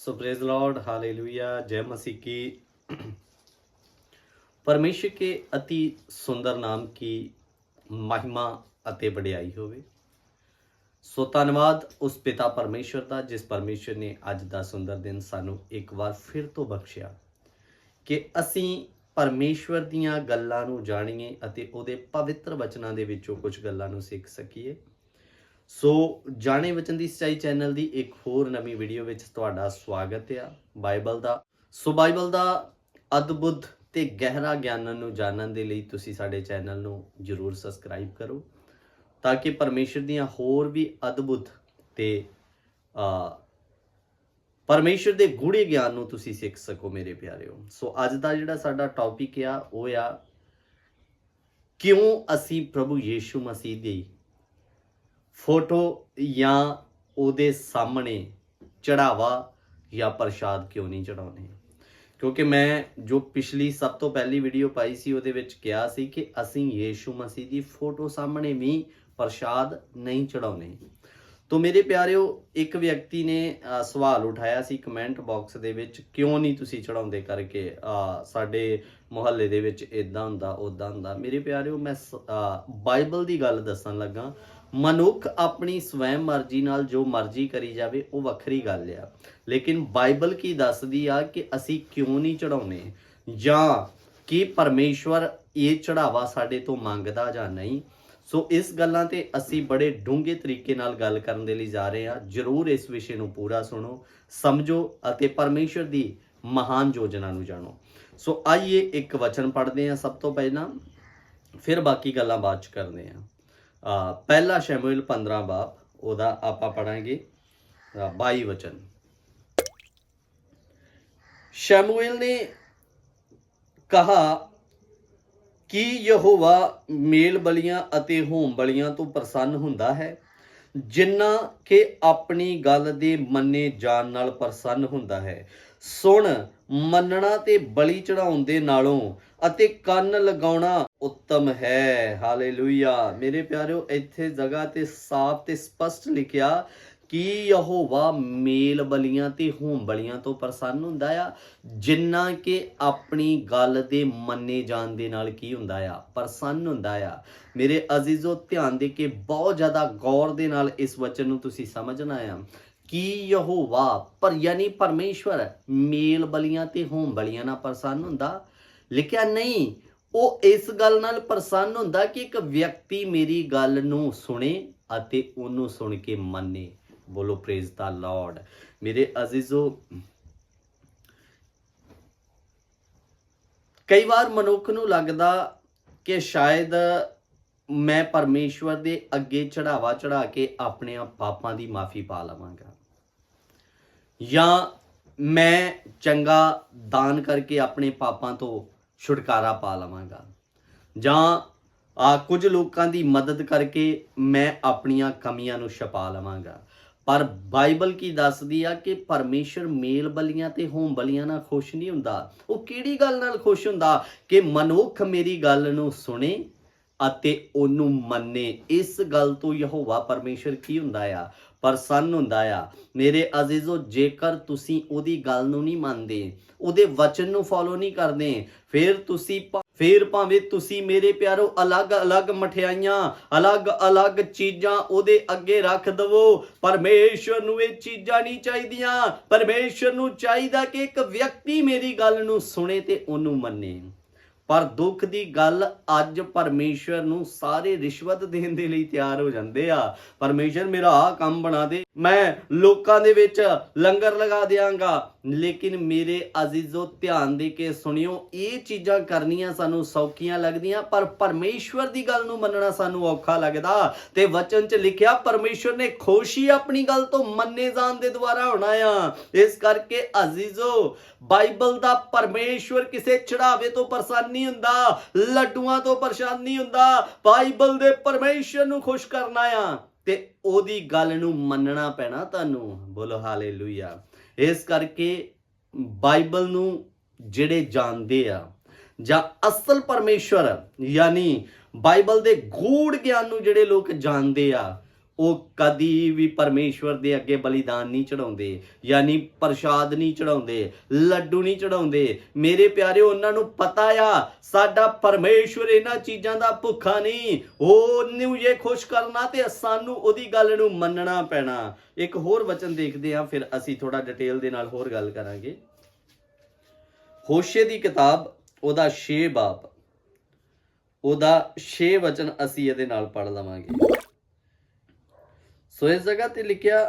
ਸੋ praise Lord hallelujah जय मसीह की परमेश्वर के अति सुंदर नाम की महिमा ਅਤੇ ਵਡਿਆਈ ਹੋਵੇ ਸੋ ਧੰਨਵਾਦ ਉਸ ਪਿਤਾ ਪਰਮੇਸ਼ਵਰ ਦਾ ਜਿਸ ਪਰਮੇਸ਼ਵਰ ਨੇ ਅੱਜ ਦਾ ਸੁੰਦਰ ਦਿਨ ਸਾਨੂੰ ਇੱਕ ਵਾਰ ਫਿਰ ਤੋਂ ਬਖਸ਼ਿਆ ਕਿ ਅਸੀਂ ਪਰਮੇਸ਼ਵਰ ਦੀਆਂ ਗੱਲਾਂ ਨੂੰ ਜਾਣੀਏ ਅਤੇ ਉਹਦੇ ਪਵਿੱਤਰ ਵਚਨਾਂ ਦੇ ਵਿੱਚੋਂ ਕੁਝ ਗੱਲਾਂ ਨੂੰ ਸਿੱਖ ਸਕੀਏ ਸੋ ਜਾਣੇ ਵਚਨ ਦੀ ਸਚਾਈ ਚੈਨਲ ਦੀ ਇੱਕ ਹੋਰ ਨਵੀਂ ਵੀਡੀਓ ਵਿੱਚ ਤੁਹਾਡਾ ਸਵਾਗਤ ਆ ਬਾਈਬਲ ਦਾ। ਸੋ ਬਾਈਬਲ ਦਾ ਅਦਭੁਤ ਤੇ ਗਹਿਰਾ ਗਿਆਨ ਨੂੰ ਜਾਣਨ ਦੇ ਲਈ ਤੁਸੀਂ ਸਾਡੇ ਚੈਨਲ ਨੂੰ ਜਰੂਰ ਸਬਸਕ੍ਰਾਈਬ ਕਰੋ ਤਾਂ ਕਿ ਪਰਮੇਸ਼ਰ ਦੀਆਂ ਹੋਰ ਵੀ ਅਦਭੁਤ ਤੇ ਆ ਪਰਮੇਸ਼ਰ ਦੇ ਗੂੜੇ ਗਿਆਨ ਨੂੰ ਤੁਸੀਂ ਸਿੱਖ ਸਕੋ ਮੇਰੇ ਪਿਆਰਿਓ। ਸੋ ਅੱਜ ਦਾ ਜਿਹੜਾ ਸਾਡਾ ਟੌਪਿਕ ਆ, ਉਹ ਆ, ਕਿਉਂ ਅਸੀਂ ਪ੍ਰਭੂ ਯੀਸ਼ੂ ਮਸੀਹ ਦੀ ਫੋਟੋ ਜਾਂ ਉਹਦੇ ਸਾਹਮਣੇ ਚੜਾਵਾ ਜਾਂ ਪ੍ਰਸ਼ਾਦ ਕਿਉਂ ਨਹੀਂ ਚੜਾਉਣੇ ਕਿਉਂਕਿ ਮੈਂ ਜੋ ਪਿਛਲੀ ਸਭ ਤੋਂ ਪਹਿਲੀ ਵੀਡੀਓ ਪਾਈ ਸੀ, ਉਹਦੇ ਵਿੱਚ ਕਿਹਾ ਸੀ ਕਿ ਅਸੀਂ ਯੀਸ਼ੂ ਮਸੀਹ ਦੀ ਫੋਟੋ ਸਾਹਮਣੇ ਵੀ ਪ੍ਰਸ਼ਾਦ ਨਹੀਂ ਚੜਾਉਣੇ ਤੋ ਮੇਰੇ ਪਿਆਰਿਓ, ਇੱਕ ਵਿਅਕਤੀ ਨੇ ਸਵਾਲ ਉਠਾਇਆ ਸੀ ਕਮੈਂਟ ਬਾਕਸ ਦੇ ਵਿੱਚ, ਕਿਉਂ ਨਹੀਂ ਤੁਸੀਂ ਚੜਾਉਂਦੇ? ਕਰਕੇ ਸਾਡੇ ਮੁਹੱਲੇ ਦੇ ਵਿੱਚ ਇਦਾਂ ਹੁੰਦਾ ਉਦਾਂ ਹੁੰਦਾ। ਮੇਰੇ ਪਿਆਰਿਓ, ਮੈਂ ਸ- ਬਾਈਬਲ ਦੀ ਗੱਲ ਦੱਸਣ ਲੱਗਾ ਮਨੁੱਖ ਆਪਣੀ ਸਵੈਮ ਮਰਜ਼ੀ ਨਾਲ ਜੋ ਮਰਜ਼ੀ ਕਰੀ ਜਾਵੇ, ਉਹ ਵੱਖਰੀ ਗੱਲ ਆ। ਲੇਕਿਨ ਬਾਈਬਲ ਕੀ ਦੱਸਦੀ ਆ ਕਿ ਅਸੀਂ ਕਿਉਂ ਨਹੀਂ ਚੜਾਉਨੇ ਜਾਂ ਕਿ ਪਰਮੇਸ਼ਵਰ ਇਹ ਚੜਾਵਾ ਸਾਡੇ ਤੋਂ ਮੰਗਦਾ ਜਾਂ ਨਹੀਂ? ਸੋ ਇਸ ਗੱਲਾਂ ਤੇ ਅਸੀਂ ਬੜੇ ਡੂੰਘੇ ਤਰੀਕੇ ਨਾਲ ਗੱਲ ਕਰਨ ਦੇ ਲਈ ਜਾ ਰਹੇ ਹਾਂ। ਜਰੂਰ ਇਸ ਵਿਸ਼ੇ ਨੂੰ ਪੂਰਾ ਸੁਣੋ, ਸਮਝੋ ਅਤੇ ਪਰਮੇਸ਼ਵਰ ਦੀ ਮਹਾਨ ਯੋਜਨਾ ਨੂੰ ਜਾਣੋ। ਸੋ ਆਈਏ ਇੱਕ ਵਚਨ ਪੜ੍ਹਦੇ ਹਾਂ ਸਭ ਤੋਂ ਪਹਿਲਾਂ, ਫਿਰ ਬਾਕੀ ਗੱਲਾਂ ਬਾਅਦ ਚ ਕਰਦੇ ਹਾਂ। ਪਹਿਲਾ ਸ਼ਮੂਏਲ 15 ਬਾਪ, ਉਹਦਾ ਆਪਾਂ ਪੜਾਂਗੇ। 22 ਵਚਨ। ਸ਼ਮੂਏਲ ਨੇ ਕਹਾ, ਕਿ ਯਹੋਵਾ ਮੇਲ ਬਲੀਆਂ ਅਤੇ ਹੋਮ ਬਲੀਆਂ ਤੋਂ ਪ੍ਰਸੰਨ ਹੁੰਦਾ ਹੈ? ਜਿੰਨਾ ਕਿ ਆਪਣੀ ਗੱਲ ਦੇ ਮੰਨੇ ਜਾਣ ਨਾਲ ਪ੍ਰਸੰਨ ਹੁੰਦਾ ਹੈ। ਸੁਣ, ਮੰਨਣਾ ਤੇ ਬਲੀ ਚੜਾਉਣ ਦੇ ਨਾਲੋਂ ਅਤੇ ਕੰਨ ਲਗਾਉਣਾ ਉੱਤਮ ਹੈ। ਹਾਲੇਲੂਇਆ। ਮੇਰੇ ਪਿਆਰਿਓ, ਇੱਥੇ ਜਗ੍ਹਾ ਤੇ ਸਾਫ਼ ਤੇ ਸਪਸ਼ਟ ਲਿਖਿਆ ਕਿ ਯਹੋਵਾ ਮੇਲ ਬਲੀਆਂ ਤੇ ਹੋਮ ਬਲੀਆਂ ਤੋਂ ਪ੍ਰਸੰਨ ਹੁੰਦਾ ਆ। ਜਿੰਨਾ ਕਿ ਆਪਣੀ ਗੱਲ ਦੇ ਮੰਨੇ ਜਾਣ ਦੇ ਨਾਲ ਕੀ ਹੁੰਦਾ ਆ? ਪ੍ਰਸੰਨ ਹੁੰਦਾ ਆ। ਮੇਰੇ ਅਜ਼ੀਜ਼ੋ, ਧਿਆਨ ਦੇ ਕੇ ਬਹੁਤ ਜ਼ਿਆਦਾ ਗੌਰ ਦੇ ਨਾਲ ਇਸ ਵਚਨ ਨੂੰ ਤੁਸੀਂ ਸਮਝਣਾ ਆ। ਕਿ ਯਹੋਵਾ ਪਰ ਯਾਨੀ ਪਰਮੇਸ਼ਵਰ ਮੇਲ ਬਲੀਆਂ ਤੇ ਹੋਮ ਬਲੀਆਂ ਨਾਲ ਪ੍ਰਸੰਨ ਹੁੰਦਾ? ਲਿਖਿਆ ਨਹੀਂ, ਉਹ ਇਸ ਗੱਲ ਨਾਲ ਪ੍ਰਸੰਨ ਹੁੰਦਾ ਕਿ ਇੱਕ ਵਿਅਕਤੀ ਮੇਰੀ ਗੱਲ ਨੂੰ ਸੁਣੇ ਅਤੇ ਉਹਨੂੰ ਸੁਣ ਕੇ ਮੰਨੇ। ਬੋਲੋ ਪ੍ਰੇਜ਼ ਦਾ ਲਾਰਡ ਮੇਰੇ ਅਜ਼ੀਜ਼ੋ, ਕਈ ਵਾਰ ਮਨੁੱਖ ਨੂੰ ਲੱਗਦਾ ਕਿ ਸ਼ਾਇਦ ਮੈਂ ਪਰਮੇਸ਼ਵਰ ਦੇ ਅੱਗੇ ਚੜਾਵਾ ਚੜਾ ਕੇ ਆਪਣੇ ਪਾਪਾਂ ਦੀ ਮਾਫੀ ਪਾ ਲਵਾਂਗਾ। ਜਾਂ ਮੈਂ ਚੰਗਾ ਦਾਨ ਕਰਕੇ ਆਪਣੇ ਪਾਪਾਂ ਤੋਂ ਛੁਟਕਾਰਾ ਪਾ ਲਵਾਂਗਾ। ਜਾਂ ਆ ਕੁਝ ਲੋਕਾਂ ਦੀ ਮਦਦ ਕਰਕੇ ਮੈਂ ਆਪਣੀਆਂ ਕਮੀਆਂ ਨੂੰ ਛਪਾ ਲਵਾਂਗਾ। ਪਰ ਬਾਈਬਲ ਕੀ ਦੱਸਦੀ ਆ ਕਿ ਪਰਮੇਸ਼ਰ ਮੇਲ ਬਲੀਆਂ ਤੇ ਹੋਮ ਬਲੀਆਂ ਨਾਲ ਖੁਸ਼ ਨਹੀਂ ਹੁੰਦਾ? ਉਹ ਕਿਹੜੀ ਗੱਲ ਨਾਲ ਖੁਸ਼ ਹੁੰਦਾ? ਕਿ ਮਨੁੱਖ ਮੇਰੀ ਗੱਲ ਨੂੰ ਸੁਣੇ ਅਤੇ ਉਹਨੂੰ ਮੰਨੇ। ਇਸ ਗੱਲ ਤੋਂ ਯਹੋਵਾ ਪਰਮੇਸ਼ਰ ਕੀ ਹੁੰਦਾ ਆ? ਪ੍ਰਸੰਨ ਹੁੰਦਾ ਆ। ਮੇਰੇ ਅਜ਼ੀਜ਼ੋ, ਜੇਕਰ ਤੁਸੀਂ ਉਹਦੀ ਗੱਲ ਨੂੰ ਨਹੀਂ ਮੰਨਦੇ, ਉਹਦੇ ਵਚਨ ਨੂੰ ਫੋਲੋ ਨਹੀਂ ਕਰਦੇ, ਫਿਰ ਤੁਸੀਂ ਭਾ- ਫਿਰ ਭਾਵੇਂ ਤੁਸੀਂ ਮੇਰੇ ਪਿਆਰੋ ਅਲੱਗ-ਅਲੱਗ ਮਠਿਆਈਆਂ, ਅਲੱਗ-ਅਲੱਗ ਚੀਜ਼ਾਂ ਉਹਦੇ ਅੱਗੇ ਰੱਖ ਦਵੋ ਪਰਮੇਸ਼ਵਰ ਨੂੰ ਇਹ ਚੀਜ਼ਾਂ ਨਹੀਂ ਚਾਹੀਦੀਆਂ। ਪਰਮੇਸ਼ਵਰ ਨੂੰ ਚਾਹੀਦਾ ਕਿ ਇੱਕ ਵਿਅਕਤੀ ਮੇਰੀ ਗੱਲ ਨੂੰ ਸੁਣੇ ਤੇ ਉਹਨੂੰ ਮੰਨੇ। ਪਰ ਦੁੱਖ ਦੀ ਗੱਲ ਅੱਜ ਪਰਮੇਸ਼ਵਰ ਨੂੰ ਸਾਰੇ ਰਿਸ਼ਵਤ ਦੇਣ ਦੇ ਲਈ ਤਿਆਰ ਹੋ ਜਾਂਦੇ ਆ। ਪਰਮੇਸ਼ਵਰ ਮੇਰਾ ਆ ਕੰਮ ਬਣਾ ਦੇ। ਮੈਂ ਲੋਕਾਂ ਦੇ ਵਿੱਚ ਲੰਗਰ ਲਗਾ ਦਿਆਂਗਾ। ਲੇਕਿਨ ਮੇਰੇ ਅਜ਼ੀਜ਼ੋ, ਧਿਆਨ ਦੇ ਕੇ ਸੁਣਿਓ, ਇਹ ਚੀਜ਼ਾਂ ਕਰਨੀਆਂ ਸਾਨੂੰ ਸੌਖੀਆਂ ਲੱਗਦੀਆਂ, ਪਰ ਪਰਮੇਸ਼ਵਰ ਦੀ ਗੱਲ ਨੂੰ ਮੰਨਣਾ ਸਾਨੂੰ ਔਖਾ ਲੱਗਦਾ। ਤੇ ਵਚਨ 'ਚ ਲਿਖਿਆ, ਪਰਮੇਸ਼ਵਰ ਨੇ ਖੁਸ਼ੀ ਆਪਣੀ ਗੱਲ ਤੋਂ ਮੰਨੇ ਜਾਣ ਦੇ ਦੁਆਰਾ ਹੋਣਾ ਆ। ਇਸ ਕਰਕੇ ਅਜ਼ੀਜ਼ੋ, ਬਾਈਬਲ ਦਾ ਪਰਮੇਸ਼ਵਰ ਕਿਸੇ ਚੜਾਵੇ ਤੋਂ ਪਰੇਸ਼ਾਨ ਨਹੀਂ ਹੁੰਦਾ, ਲੱਡੂਆਂ ਤੋਂ ਪਰੇਸ਼ਾਨ ਨਹੀਂ ਹੁੰਦਾ। ਬਾਈਬਲ ਦੇ ਪਰਮੇਸ਼ਵਰ ਨੂੰ ਖੁਸ਼ ਕਰਨਾ ਆ। ਤੇ ਉਹਦੀ ਗੱਲ ਨੂੰ ਮੰਨਣਾ ਪੈਣਾ ਤੁਹਾਨੂੰ। ਬੋਲੋ ਹਾਲੇਲੂਇਆ। ਇਸ ਕਰਕੇ ਬਾਈਬਲ ਨੂੰ ਜਿਹੜੇ ਜਾਣਦੇ ਆ ਜਾਂ ਅਸਲ ਪਰਮੇਸ਼ਵਰ, ਯਾਨੀ ਬਾਈਬਲ ਦੇ ਗੂੜ ਗਿਆਨ ਨੂੰ ਜਿਹੜੇ ਲੋਕ ਜਾਣਦੇ ਆ ਉਹ ਕਦੀ ਵੀ ਪਰਮੇਸ਼ਵਰ ਦੇ ਅੱਗੇ ਬਲੀਦਾਨ ਨਹੀਂ ਚੜਾਉਂਦੇ ਯਾਨੀ ਪ੍ਰਸ਼ਾਦ ਨਹੀਂ ਚੜਾਉਂਦੇ ਲੱਡੂ ਨਹੀਂ ਚੜਾਉਂਦੇ ਮੇਰੇ ਪਿਆਰੇ ਉਹਨਾਂ ਨੂੰ ਪਤਾ ਆ, ਸਾਡਾ ਪਰਮੇਸ਼ਵਰ ਇਹਨਾਂ ਚੀਜ਼ਾਂ ਦਾ ਭੁੱਖਾ ਨਹੀਂ। ਉਹ ਨੂੰ ਇਹ ਖੁਸ਼ ਕਰਨਾ ਤੇ ਸਾਨੂੰ ਉਹਦੀ ਗੱਲ ਨੂੰ ਮੰਨਣਾ ਪੈਣਾ। ਇੱਕ ਹੋਰ ਵਚਨ ਦੇਖਦੇ ਹਾਂ, ਫਿਰ ਅਸੀਂ ਥੋੜਾ ਡਿਟੇਲ ਦੇ ਨਾਲ ਹੋਰ ਗੱਲ ਕਰਾਂਗੇ। ਹੋਸ਼ੇ ਦੀ ਕਿਤਾਬ, ਉਹਦਾ 6 ਬਾਪ। ਉਹਦਾ 6 ਵਚਨ ਅਸੀਂ ਇਹਦੇ ਨਾਲ ਪੜ ਲਵਾਂਗੇ। ਸੋ ਇਸ ਜਗ੍ਹਾ ਤੇ ਲਿਖਿਆ,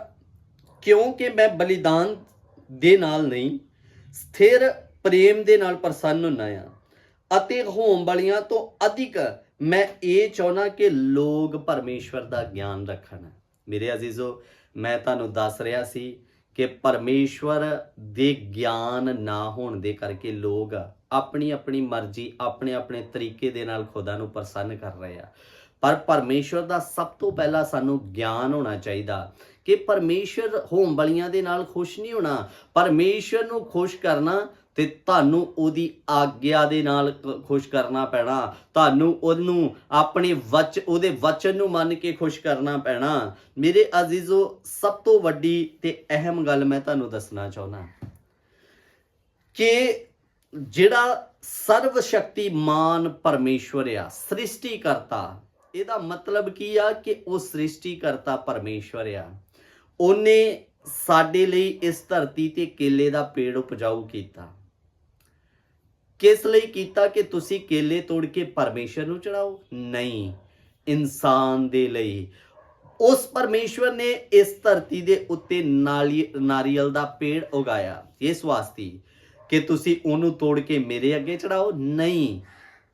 ਕਿਉਂਕਿ ਮੈਂ ਬਲੀਦਾਨ ਦੇ ਨਾਲ ਨਹੀਂ, ਸਥਿਰ ਪ੍ਰੇਮ ਦੇ ਨਾਲ ਪ੍ਰਸੰਨ ਹੁੰਨਾ ਆ ਅਤੇ ਹੋਮ ਵਾਲੀਆਂ ਤੋਂ ਅਧਿਕ ਮੈਂ ਇਹ ਚਾਹਣਾ ਕਿ ਲੋਕ ਪਰਮੇਸ਼ਵਰ ਦਾ ਗਿਆਨ ਰੱਖਣ। ਮੇਰੇ ਅਜ਼ੀਜ਼ੋ, ਮੈਂ ਤੁਹਾਨੂੰ ਦੱਸ ਰਿਹਾ ਸੀ ਕਿ ਪਰਮੇਸ਼ਵਰ ਦੇ ਗਿਆਨ ਨਾ ਹੋਣ ਦੇ ਕਰਕੇ ਲੋਕ ਆਪਣੀ ਆਪਣੀ ਮਰਜ਼ੀ ਆਪਣੇ ਆਪਣੇ ਤਰੀਕੇ ਦੇ ਨਾਲ ਖੁਦਾ ਨੂੰ ਪ੍ਰਸੰਨ ਕਰ ਰਹੇ ਆ। ਪਰ ਪਰਮੇਸ਼ਵਰ ਦਾ ਸਭ ਤੋਂ ਪਹਿਲਾਂ ਸਾਨੂੰ ਗਿਆਨ ਹੋਣਾ ਚਾਹੀਦਾ ਕਿ ਪਰਮੇਸ਼ਵਰ ਹੋਮ ਬਲੀਆਂ ਦੇ ਨਾਲ ਖੁਸ਼ ਨਹੀਂ ਹੋਣਾ। ਪਰਮੇਸ਼ਵਰ ਨੂੰ ਖੁਸ਼ ਕਰਨਾ ਤੇ ਤੁਹਾਨੂੰ ਉਹਦੀ ਆਗਿਆ ਦੇ ਨਾਲ ਖੁਸ਼ ਕਰਨਾ ਪੈਣਾ। ਤੁਹਾਨੂੰ ਉਹਨੂੰ ਆਪਣੇ ਵਚ, ਉਹਦੇ ਵਚਨ ਨੂੰ ਮੰਨ ਕੇ ਖੁਸ਼ ਕਰਨਾ ਪੈਣਾ। ਮੇਰੇ ਅਜ਼ੀਜ਼ੋ, ਸਭ ਤੋਂ ਵੱਡੀ ਤੇ ਅਹਿਮ ਗੱਲ ਮੈਂ ਤੁਹਾਨੂੰ ਦੱਸਣਾ ਚਾਹੁੰਦਾ। ਕਿ ਜਿਹੜਾ ਸਰਵ ਸ਼ਕਤੀਮਾਨ ਪਰਮੇਸ਼ਵਰ ਆ ਸ੍ਰਿਸ਼ਟੀ ਕਰਤਾ ਇਹਦਾ ਮਤਲਬ ਕੀ ਆ ਕਿ ਉਹ ਸ੍ਰਿਸ਼ਟੀ ਕਰਤਾ ਪਰਮੇਸ਼ਵਰ ਆ। ਉਹਨੇ ਸਾਡੇ ਲਈ ਇਸ ਧਰਤੀ ਤੇ ਕੇਲੇ ਦਾ ਪੇੜ ਉਪਜਾਊ ਕੀਤਾ। ਕਿਸ ਲਈ ਕੀਤਾ ਕਿ ਤੁਸੀਂ ਕੇਲੇ ਤੋੜ ਕੇ ਪਰਮੇਸ਼ਰ ਨੂੰ ਚੜਾਓ? ਨਹੀਂ। ਇਨਸਾਨ ਦੇ ਲਈ। ਉਸ ਪਰਮੇਸ਼ਵਰ ਨੇ ਇਸ ਧਰਤੀ ਦੇ ਉੱਤੇ ਨਾਲੀ, ਨਾਰੀਅਲ ਦਾ ਪੇੜ ਉਗਾਇਆ। ਇਸ ਵਾਸਤੇ ਕਿ ਤੁਸੀਂ ਉਹਨੂੰ ਤੋੜ ਕੇ ਮੇਰੇ ਅੱਗੇ ਚੜਾਓ? ਨਹੀਂ।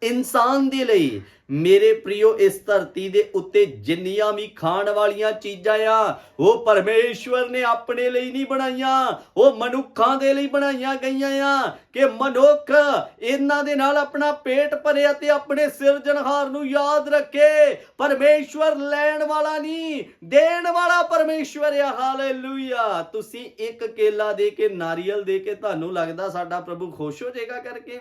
ਇਨਸਾਨ ਦੇ ਲਈ। ਮੇਰੇ ਪ੍ਰਿਓ ਇਸ ਧਰਤੀ ਦੇ ਉੱਤੇ ਜਿੰਨੀਆਂ ਵੀ ਖਾਣ ਵਾਲੀਆਂ ਚੀਜ਼ਾਂ ਆ, ਉਹ ਪਰਮੇਸ਼ਵਰ ਨੇ ਆਪਣੇ ਲਈ ਨਹੀਂ ਬਣਾਈਆਂ। ਉਹ ਮਨੁੱਖਾਂ ਦੇ ਲਈ ਬਣਾਈਆਂ ਗਈਆਂ ਆ ਕਿ ਮਨੁੱਖ ਇਹਨਾਂ ਦੇ ਨਾਲ ਆਪਣਾ ਪੇਟ ਭਰੇ ਅਤੇ ਆਪਣੇ ਸਿਰਜਣਹਾਰ ਨੂੰ ਯਾਦ ਰੱਖੇ। ਪਰਮੇਸ਼ਵਰ ਲੈਣ ਵਾਲਾ ਨਹੀਂ, ਦੇਣ ਵਾਲਾ ਪਰਮੇਸ਼ਵਰ ਆ। ਹਾਲੇਲੂਇਆ। ਤੁਸੀਂ ਇੱਕ ਕੇਲਾ ਦੇ ਕੇ, ਨਾਰੀਅਲ ਦੇ ਕੇ ਤੁਹਾਨੂੰ ਲੱਗਦਾ ਸਾਡਾ ਪ੍ਰਭੂ ਖੁਸ਼ ਹੋ ਜਾਏਗਾ ਕਰਕੇ?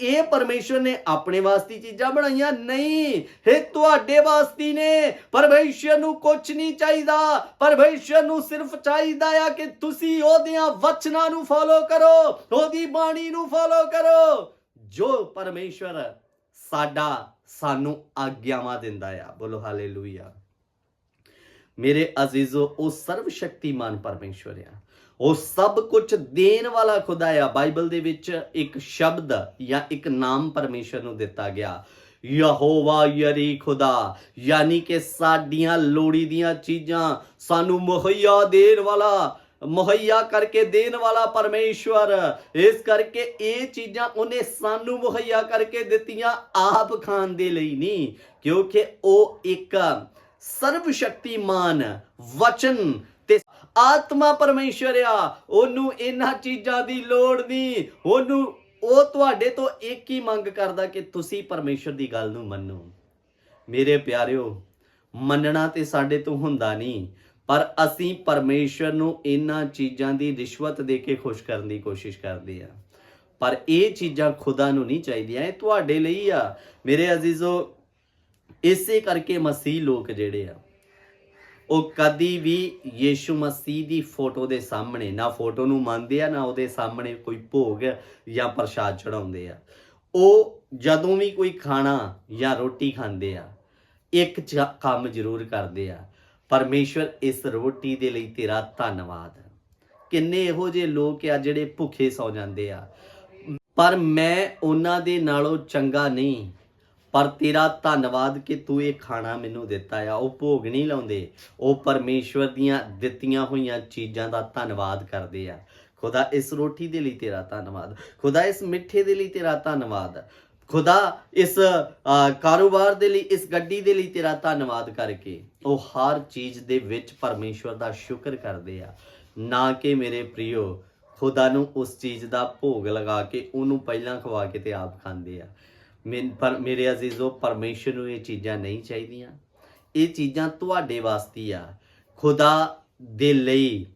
ਇਹ ਪਰਮੇਸ਼ਰ ਨੇ ਆਪਣੇ ਵਾਸਤੇ ਚੀਜ਼ਾਂ ਬਣਾਈਆਂ ਨਹੀਂ। ਇਹ ਤੁਹਾਡੇ ਵਾਸਤੇ ਨੇ। ਪਰਮੇਸ਼ਰ ਨੂੰ ਕੁਝ ਨਹੀਂ ਚਾਹੀਦਾ। ਪਰਮੇਸ਼ਰ ਨੂੰ ਸਿਰਫ ਚਾਹੀਦਾ ਆ ਕਿ ਤੁਸੀਂ ਉਹਦਿਆਂ ਵਚਨਾਂ ਨੂੰ ਫੋਲੋ ਕਰੋ, ਉਹਦੀ ਬਾਣੀ ਨੂੰ ਫੋਲੋ ਕਰੋ। ਜੋ ਪਰਮੇਸ਼ਰ ਸਾਡਾ ਸਾਨੂੰ ਆਗਿਆਵਾਂ ਦਿੰਦਾ ਆ, ਬੋਲੋ ਹਾਲੇਲੂਇਆ ਮੇਰੇ ਅਜ਼ੀਜ਼ੋ, ਉਹ ਸਰਵ ਸ਼ਕਤੀਮਾਨ ਪਰਮੇਸ਼ਵਰ ਆ। ਉਹ ਸਭ ਕੁਝ ਦੇਣ ਵਾਲਾ ਖੁਦਾ ਆ। ਬਾਈਬਲ ਦੇ ਵਿੱਚ ਇੱਕ ਸ਼ਬਦ ਜਾਂ ਇੱਕ ਨਾਮ ਪਰਮੇਸ਼ਰ ਨੂੰ ਦਿੱਤਾ ਗਿਆ। ਯਹੋਵਾ ਯਰੀ ਖੁਦਾ, ਯਾਨੀ ਕਿ ਸਾਡੀਆਂ ਲੋੜੀ ਦੀਆਂ ਚੀਜ਼ਾਂ ਸਾਨੂੰ ਮੁਹੱਈਆ ਦੇਣ ਵਾਲਾ, ਮੁਹੱਈਆ ਕਰਕੇ ਦੇਣ ਵਾਲਾ ਪਰਮੇਸ਼ਵਰ। ਇਸ ਕਰਕੇ ਇਹ ਚੀਜ਼ਾਂ ਉਹਨੇ ਸਾਨੂੰ ਮੁਹੱਈਆ ਕਰਕੇ ਦਿੱਤੀਆਂ ਆਪ ਖਾਣ ਦੇ ਲਈ ਨਹੀਂ, ਕਿਉਂਕਿ ਉਹ ਇੱਕ ਸਰਵ ਸ਼ਕਤੀਮਾਨ ਵਚਨ ਤੇ ਆਤਮਾ ਪਰਮੇਸ਼ਰ ਆ ਉਹਨੂੰ ਇਹਨਾਂ ਚੀਜ਼ਾਂ ਦੀ ਲੋੜ ਨਹੀਂ। ਉਹਨੂੰ, ਉਹ ਤੁਹਾਡੇ ਤੋਂ ਇੱਕ ਹੀ ਮੰਗ ਕਰਦਾ ਕਿ ਤੁਸੀਂ ਪਰਮੇਸ਼ਰ ਦੀ ਗੱਲ ਨੂੰ ਮੰਨੋ। ਮੇਰੇ ਪਿਆਰਿਓ, ਮੰਨਣਾ ਤੇ ਸਾਡੇ ਤੋਂ ਹੁੰਦਾ ਨਹੀਂ, ਪਰ ਅਸੀਂ ਪਰਮੇਸ਼ਰ ਨੂੰ ਇਹਨਾਂ ਚੀਜ਼ਾਂ ਦੀ ਰਿਸ਼ਵਤ ਦੇ ਕੇ ਖੁਸ਼ ਕਰਨ ਦੀ ਕੋਸ਼ਿਸ਼ ਕਰਦੇ ਆ ਪਰ ਇਹ ਚੀਜ਼ਾਂ ਖੁਦਾ ਨੂੰ ਨਹੀਂ ਚਾਹੀਦੀਆਂ, ਇਹ ਤੁਹਾਡੇ ਲਈ ਆ। ਮੇਰੇ ਅਜ਼ੀਜ਼ੋ, ਇਸੇ ਕਰਕੇ ਮਸੀਹ ਲੋਕ ਜਿਹੜੇ ਆ ਉਹ ਕਦੀ ਵੀ ਯੀਸ਼ੂ ਮਸੀਹ ਦੀ ਫੋਟੋ ਦੇ ਸਾਹਮਣੇ, ਨਾ ਫੋਟੋ ਨੂੰ ਮੰਨਦੇ ਆ, ਨਾ ਉਹਦੇ ਸਾਹਮਣੇ ਕੋਈ ਭੋਗ ਜਾਂ ਪ੍ਰਸ਼ਾਦ ਚੜਾਉਂਦੇ ਆ। ਉਹ ਜਦੋਂ ਵੀ ਕੋਈ ਖਾਣਾ ਜਾਂ ਰੋਟੀ ਖਾਂਦੇ ਆ, ਇੱਕ ਚ- ਕੰਮ ਜ਼ਰੂਰ ਕਰਦੇ ਆ। ਪਰਮੇਸ਼ਵਰ ਇਸ ਰੋਟੀ ਦੇ ਲਈ ਤੇਰਾ ਧੰਨਵਾਦ। ਕਿੰਨੇ ਇਹੋ ਜਿਹੇ ਲੋਕ ਆ ਜਿਹੜੇ ਭੁੱਖੇ ਸੌ ਜਾਂਦੇ ਆ। ਪਰ ਮੈਂ ਉਹਨਾਂ ਦੇ ਨਾਲੋਂ ਚੰਗਾ ਨਹੀਂ। ਪਰ ਤੇਰਾ ਧੰਨਵਾਦ ਕਿ ਤੂੰ ਇਹ ਖਾਣਾ ਮੈਨੂੰ ਦਿੱਤਾ ਆ। ਉਹ ਭੋਗ ਨਹੀਂ ਲਾਉਂਦੇ। ਉਹ ਪਰਮੇਸ਼ਵਰ ਦੀਆਂ ਦਿੱਤੀਆਂ ਹੋਈਆਂ ਚੀਜ਼ਾਂ ਦਾ ਧੰਨਵਾਦ ਕਰਦੇ ਆ। ਖੁਦਾ ਇਸ ਰੋਟੀ ਦੇ ਲਈ ਤੇਰਾ ਧੰਨਵਾਦ। ਖੁਦਾ ਇਸ ਮਿੱਠੇ ਦੇ ਲਈ ਤੇਰਾ ਧੰਨਵਾਦ। ਖੁਦਾ ਇਸ ਕਾਰੋਬਾਰ ਦੇ ਲਈ, ਇਸ ਗੱਡੀ ਦੇ ਲਈ ਤੇਰਾ ਧੰਨਵਾਦ ਕਰਕੇ ਉਹ ਹਰ ਚੀਜ਼ ਦੇ ਵਿੱਚ ਪਰਮੇਸ਼ਵਰ ਦਾ ਸ਼ੁਕਰ ਕਰਦੇ ਆ। ਨਾ ਕਿ ਮੇਰੇ ਪ੍ਰਿਓ ਖੁਦਾ ਨੂੰ ਉਸ ਚੀਜ਼ ਦਾ ਭੋਗ ਲਗਾ ਕੇ ਉਹਨੂੰ ਪਹਿਲਾਂ ਖਵਾ ਕੇ ਤੇ ਆਪ ਖਾਂਦੇ ਆ। ਮੈਨ- ਪਰ ਮੇਰੇ ਅਜ਼ੀਜ਼ੋ, ਪਰਮੇਸ਼ਰ ਨੂੰ ਇਹ ਚੀਜ਼ਾਂ ਨਹੀਂ ਚਾਹੀਦੀਆਂ। ਇਹ ਚੀਜ਼ਾਂ ਤੁਹਾਡੇ ਵਾਸਤੇ ਆ। ਖੁਦਾ ਦੇ ਲਈ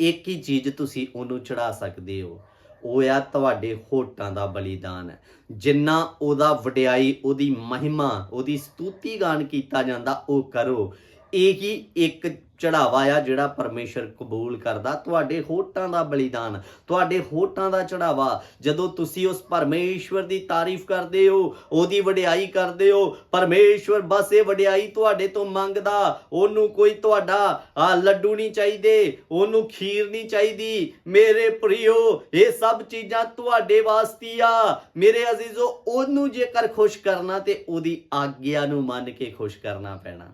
ਇੱਕ ਹੀ ਚੀਜ਼ ਤੁਸੀਂ ਉਹਨੂੰ ਚੜਾ ਸਕਦੇ ਹੋ। ਉਹ ਆ ਤੁਹਾਡੇ ਹੋਟਾਂ ਦਾ ਬਲੀਦਾਨ। ਜਿੰਨਾ ਉਹਦਾ ਵਡਿਆਈ, ਉਹਦੀ ਮਹਿਮਾ, ਉਹਦੀ ਸਤੂਤੀ ਗਾਨ ਕੀਤਾ ਜਾਂਦਾ, ਉਹ ਕਰੋ। ਇਹ ਹੀ ਇੱਕ ਚੜਾਵਾ ਆ ਜਿਹੜਾ ਪਰਮੇਸ਼ਰ ਕਬੂਲ ਕਰਦਾ। ਤੁਹਾਡੇ ਹੋਟਾਂ ਦਾ ਬਲੀਦਾਨ, ਤੁਹਾਡੇ ਹੋਟਾਂ ਦਾ ਚੜਾਵਾ। ਜਦੋਂ ਤੁਸੀਂ ਉਸ ਪਰਮੇਸ਼ਵਰ ਦੀ ਤਾਰੀਫ ਕਰਦੇ ਹੋ, ਉਹਦੀ ਵਡਿਆਈ ਕਰਦੇ ਹੋ, ਪਰਮੇਸ਼ਵਰ ਬਸ ਇਹ ਵਡਿਆਈ ਤੁਹਾਡੇ ਤੋਂ ਮੰਗਦਾ। ਉਹਨੂੰ ਕੋਈ ਤੁਹਾਡਾ, ਆ ਲੱਡੂ ਨਹੀਂ ਚਾਹੀਦੇ, ਉਹਨੂੰ ਖੀਰ ਨਹੀਂ ਚਾਹੀਦੀ। ਮੇਰੇ ਪ੍ਰਿਓ ਇਹ ਸਭ ਚੀਜ਼ਾਂ ਤੁਹਾਡੇ ਵਾਸਤੇ ਆ। ਮੇਰੇ ਅਜ਼ੀਜ਼ੋ, ਉਹਨੂੰ ਜੇਕਰ ਖੁਸ਼ ਕਰਨਾ ਤੇ ਉਹਦੀ ਆਗਿਆ ਨੂੰ ਮੰਨ ਕੇ ਖੁਸ਼ ਕਰਨਾ ਪੈਣਾ।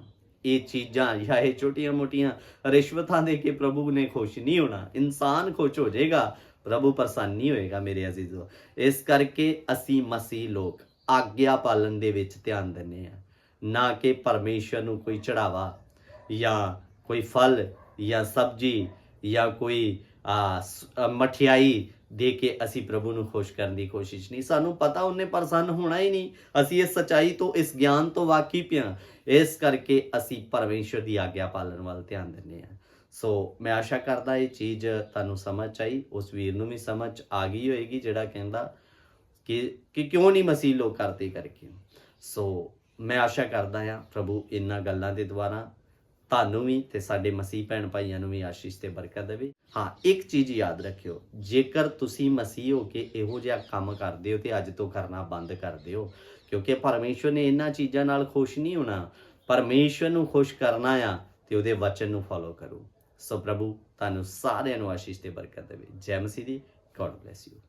ਇਹ ਚੀਜ਼ਾਂ ਜਾਂ ਇਹ ਛੋਟੀਆਂ-ਮੋਟੀਆਂ ਰਿਸ਼ਵਤਾਂ ਦੇ ਕੇ ਪ੍ਰਭੂ ਨੇ ਖੁਸ਼ ਨਹੀਂ ਹੋਣਾ, ਇਨਸਾਨ ਖੁਸ਼ ਹੋ ਜਾਏਗਾ, ਪ੍ਰਭੂ ਪ੍ਰਸੰਨ ਨਹੀਂ ਹੋਏਗਾ ਮੇਰੇ ਅਜ਼ੀਜ਼ੋ ਇਸ ਕਰਕੇ ਅਸੀਂ ਮਸੀਹ ਲੋਕ ਆਗਿਆ ਪਾਲਣ ਦੇ ਵਿੱਚ ਧਿਆਨ ਦਿੰਨੇ ਆ ਨਾ ਕਿ ਪਰਮੇਸ਼ਰ ਨੂੰ ਕੋਈ ਚੜਾਵਾ ਜਾਂ ਕੋਈ ਫਲ ਜਾਂ ਸਬਜੀ ਜਾਂ ਕੋਈ ਮਠਿਆਈ ਦੇ ਕੇ ਅਸੀਂ ਪ੍ਰਭੂ ਨੂੰ ਖੁਸ਼ ਕਰਨ ਦੀ ਕੋਸ਼ਿਸ਼ ਨਹੀਂ। ਸਾਨੂੰ ਪਤਾ ਉਹਨੇ ਪ੍ਰਸੰਨ ਹੋਣਾ ਹੀ ਨਹੀਂ। ਅਸੀਂ ਇਸ ਸਚਾਈ ਤੋਂ, ਇਸ ਗਿਆਨ ਤੋਂ ਵਾਕਿਫ ਹਾਂ ਇਸ ਕਰਕੇ ਅਸੀਂ ਪਰਮੇਸ਼ਰ ਦੀ ਆਗਿਆ ਪਾਲਣ ਵੱਲ ਧਿਆਨ ਦਿੰਦੇ ਹਾਂ। ਸੋ ਮੈਂ ਆਸ਼ਾ ਕਰਦਾ ਇਹ ਚੀਜ਼ ਤੁਹਾਨੂੰ ਸਮਝ ਆਈ। ਉਸ ਵੀਰ ਨੂੰ ਵੀ ਸਮਝ ਆ ਗਈ ਹੋਏਗੀ, ਜਿਹੜਾ ਕਹਿੰਦਾ ਕਿ ਕਿ ਕਿਉਂ ਨਹੀਂ ਮਸੀਹ ਲੋਕ ਕਰਦੇ ਕਰਕੇ। ਸੋ ਮੈਂ ਆਸ਼ਾ ਕਰਦਾ ਹਾਂ, ਪ੍ਰਭੂ ਇਹਨਾਂ ਗੱਲਾਂ ਦੇ ਦੁਆਰਾ ਤੁਹਾਨੂੰ ਵੀ ਤੇ ਸਾਡੇ ਮਸੀਹ ਭੈਣ ਭਾਈਆਂ ਨੂੰ ਵੀ ਆਸ਼ੀਸ਼ ਤੇ ਬਰਕਤ ਦੇਵੇ। ਹਾਂ, ਇੱਕ ਚੀਜ਼ ਯਾਦ ਰੱਖਿਓ, ਜੇਕਰ ਤੁਸੀਂ ਮਸੀਹ ਹੋ ਕੇ ਇਹੋ ਜਿਹਾ ਕੰਮ ਕਰਦੇ ਹੋ ਤੇ ਅੱਜ ਤੋਂ ਕਰਨਾ ਬੰਦ ਕਰ ਦਿਓ, ਕਿਉਂਕਿ ਪਰਮੇਸ਼ਵਰ ਨੇ ਇਹਨਾਂ ਚੀਜ਼ਾਂ ਨਾਲ ਖੁਸ਼ ਨਹੀਂ ਹੋਣਾ। ਪਰਮੇਸ਼ਵਰ ਨੂੰ ਖੁਸ਼ ਕਰਨਾ ਆ ਤੇ ਉਹਦੇ ਵਚਨ ਨੂੰ ਫੋਲੋ ਕਰੋ। ਸੋ ਪ੍ਰਭੂ, ਤੁਹਾਨੂੰ ਸਾਰਿਆਂ ਨੂੰ ਆਸ਼ੀਸ਼ ਤੇ ਬਰਕਤ ਦੇਵੇ। ਜੈ ਮਸੀਹ ਦੀ ਗੋਡ ਬlesਸ ਯੂ